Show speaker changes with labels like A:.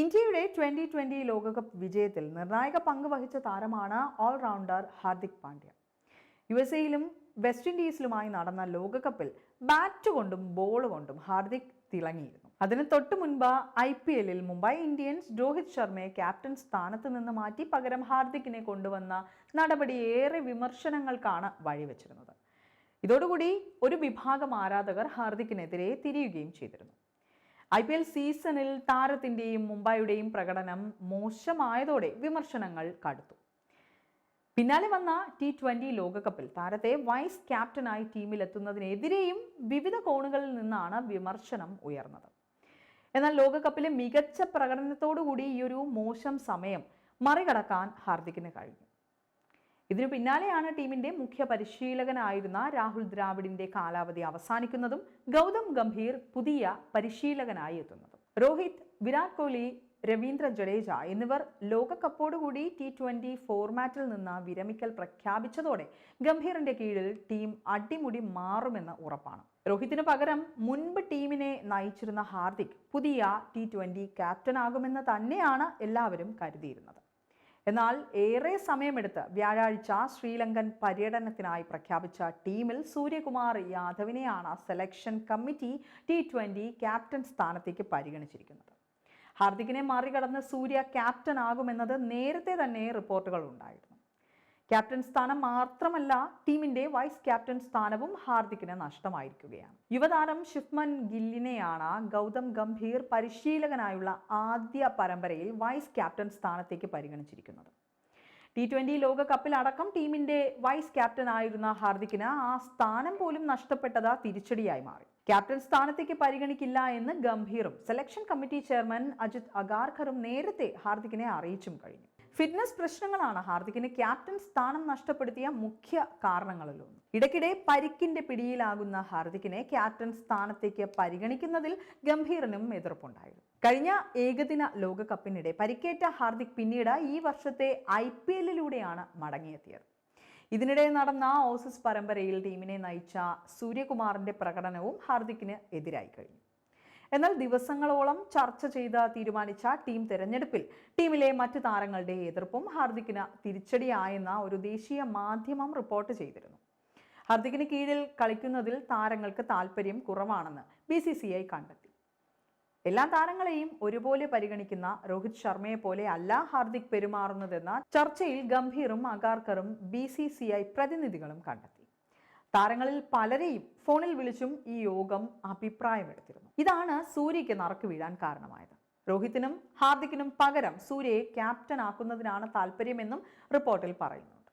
A: ഇന്ത്യയുടെ twenty twenty ലോകകപ്പ് വിജയത്തിൽ നിർണായക പങ്ക് വഹിച്ച താരമാണ് all rounder Hardik Pandya. U S എയിലും west ഇൻഡീസിലുമായി നടന്ന ലോകകപ്പിൽ ബാറ്റ് കൊണ്ടും ബോൾ കൊണ്ടും ഹാർദിക് തിളങ്ങിയിരുന്നു. അതിന് തൊട്ടു മുൻപ് ഐ പി എല്ലിൽ മുംബൈ ഇന്ത്യൻസ് രോഹിത് ശർമ്മയെ ക്യാപ്റ്റൻ സ്ഥാനത്ത് നിന്ന് മാറ്റി പകരം ഹാർദിക്കിനെ കൊണ്ടുവന്ന നടപടി ഏറെ വിമർശനങ്ങൾക്കാണ് വഴിവെച്ചിരുന്നത്. ഇതോടുകൂടി ഒരു വിഭാഗം ആരാധകർ ഹാർദിക്കിനെതിരെ തിരിയുകയും ചെയ്തിരുന്നു. ഐ പി എൽ സീസണിൽ താരത്തിന്റെയും മുംബൈയുടെയും പ്രകടനം മോശമായതോടെ വിമർശനങ്ങൾ കടുത്തു. പിന്നാലെ വന്ന ടി ട്വന്റി ലോകകപ്പിൽ താരത്തെ വൈസ് ക്യാപ്റ്റനായി ടീമിലെത്തുന്നതിനെതിരെയും വിവിധ കോണുകളിൽ നിന്നാണ് വിമർശനം ഉയർന്നത്. എന്നാൽ ലോകകപ്പിലെ മികച്ച പ്രകടനത്തോടുകൂടി ഈ ഒരു മോശം സമയം മറികടക്കാൻ ഹാർദിക്കിന് കഴിഞ്ഞു. ഇതിനു പിന്നാലെയാണ് ടീമിന്റെ മുഖ്യ പരിശീലകനായിരുന്ന രാഹുൽ ദ്രാവിഡിന്റെ കാലാവധി അവസാനിക്കുന്നതും ഗൗതം ഗംഭീർ പുതിയ പരിശീലകനായി എത്തുന്നതും. രോഹിത് വിരാട് കോഹ്ലി രവീന്ദ്ര ജഡേജ എന്നിവർ ലോകകപ്പോടുകൂടി ടി ട്വന്റി ഫോർമാറ്റിൽ നിന്ന് വിരമിക്കൽ പ്രഖ്യാപിച്ചതോടെ ഗംഭീറിന്റെ കീഴിൽ ടീം അടിമുടി മാറുമെന്ന് ഉറപ്പാണ്. രോഹിത്തിന് പകരം മുൻപ് ടീമിനെ നയിച്ചിരുന്ന ഹാർദിക് പുതിയ ടി ട്വന്റി ക്യാപ്റ്റനാകുമെന്ന് തന്നെയാണ് എല്ലാവരും കരുതിയിരുന്നത്. എന്നാൽ ഏറെ സമയമെടുത്ത് വ്യാഴാഴ്ച ശ്രീലങ്കൻ പര്യടനത്തിനായി പ്രഖ്യാപിച്ച ടീമിൽ Suryakumar യാദവിനെയാണ് selection committee T twenty captain സ്ഥാനത്തേക്ക് പരിഗണിച്ചിരിക്കുന്നത്. ഹാർദിക്കിനെ മറികടന്ന് സൂര്യ ക്യാപ്റ്റൻ ആകുമെന്നത് നേരത്തെ തന്നെ റിപ്പോർട്ടുകൾ ഉണ്ടായിരുന്നു. ക്യാപ്റ്റൻ സ്ഥാനം മാത്രമല്ല ടീമിന്റെ വൈസ് ക്യാപ്റ്റൻ സ്ഥാനവും ഹാർദിക്കിന് നഷ്ടമായിരിക്കുകയാണ്. യുവതാരം ഷിഫ്മൻ ഗില്ലിനെയാണ് ഗൗതം ഗംഭീർ പരിശീലകനായുള്ള ആദ്യ പരമ്പരയിൽ വൈസ് ക്യാപ്റ്റൻ സ്ഥാനത്തേക്ക് പരിഗണിച്ചിരിക്കുന്നത്. ടി ട്വന്റി ലോകകപ്പിൽ അടക്കം ടീമിന്റെ വൈസ് ക്യാപ്റ്റൻ ആയിരുന്ന ഹാർദിക്കിന് ആ സ്ഥാനം പോലും നഷ്ടപ്പെട്ടത് തിരിച്ചടിയായി മാറി. ക്യാപ്റ്റൻ സ്ഥാനത്തേക്ക് പരിഗണിക്കില്ല എന്ന് ഗംഭീറും സെലക്ഷൻ കമ്മിറ്റി ചെയർമാൻ അജിത് അഗാർഖറും നേരത്തെ ഹാർദിക്കിനെ അറിയിച്ചും കഴിഞ്ഞു. ഫിറ്റ്നസ് പ്രശ്നങ്ങളാണ് ഹാർദിക്കിന് ക്യാപ്റ്റൻ സ്ഥാനം നഷ്ടപ്പെടുത്തിയ മുഖ്യ കാരണങ്ങളിലൊന്ന്. ഇടയ്ക്കിടെ പരിക്കിന്റെ പിടിയിലാകുന്ന ഹാർദിക്കിനെ ക്യാപ്റ്റൻ സ്ഥാനത്തേക്ക് പരിഗണിക്കുന്നതിൽ ഗംഭീറിനും എതിർപ്പുണ്ടായിരുന്നു. കഴിഞ്ഞ ഏകദിന ലോകകപ്പിനിടെ പരിക്കേറ്റ ഹാർദിക് പിന്നീട് ഈ വർഷത്തെ ഐ പി എല്ലിലൂടെയാണ് മടങ്ങിയെത്തിയത്. ഇതിനിടെ നടന്ന ഓസസ് പരമ്പരയിൽ ടീമിനെ നയിച്ച സൂര്യകുമാറിന്റെ പ്രകടനവും ഹാർദിക്കിന് എതിരായി കഴിഞ്ഞു. എന്നാൽ ദിവസങ്ങളോളം ചർച്ച ചെയ്ത് തീരുമാനിച്ച ടീം തെരഞ്ഞെടുപ്പിൽ ടീമിലെ മറ്റ് താരങ്ങളുടെ എതിർപ്പും ഹാർദിക്കിന് തിരിച്ചടിയായെന്ന ഒരു ദേശീയ മാധ്യമം റിപ്പോർട്ട് ചെയ്തിരുന്നു. ഹാർദിക്കിന് കീഴിൽ കളിക്കുന്നതിൽ താരങ്ങൾക്ക് താല്പര്യം കുറവാണെന്ന് ബി സി സി ഐ കണ്ടെത്തി. എല്ലാ താരങ്ങളെയും ഒരുപോലെ പരിഗണിക്കുന്ന രോഹിത് ശർമ്മയെ പോലെ അല്ല ഹാർദിക് പെരുമാറുന്നതെന്ന ചർച്ചയിൽ ഗംഭീറും അഗാർക്കറും ബി സി സി ഐ പ്രതിനിധികളും കണ്ടെത്തി. താരങ്ങളിൽ പലരെയും ഫോണിൽ വിളിച്ചും ഈ യോഗം അഭിപ്രായമെടുത്തിരുന്നു. ഇതാണ് സൂര്യയ്ക്ക് നറുക്ക് വീഴാൻ കാരണമായത്. രോഹിത്തിനും ഹാർദിക്കിനും പകരം സൂര്യയെ ക്യാപ്റ്റൻ ആക്കുന്നതിനാണ് താല്പര്യമെന്നും റിപ്പോർട്ടിൽ പറയുന്നുണ്ട്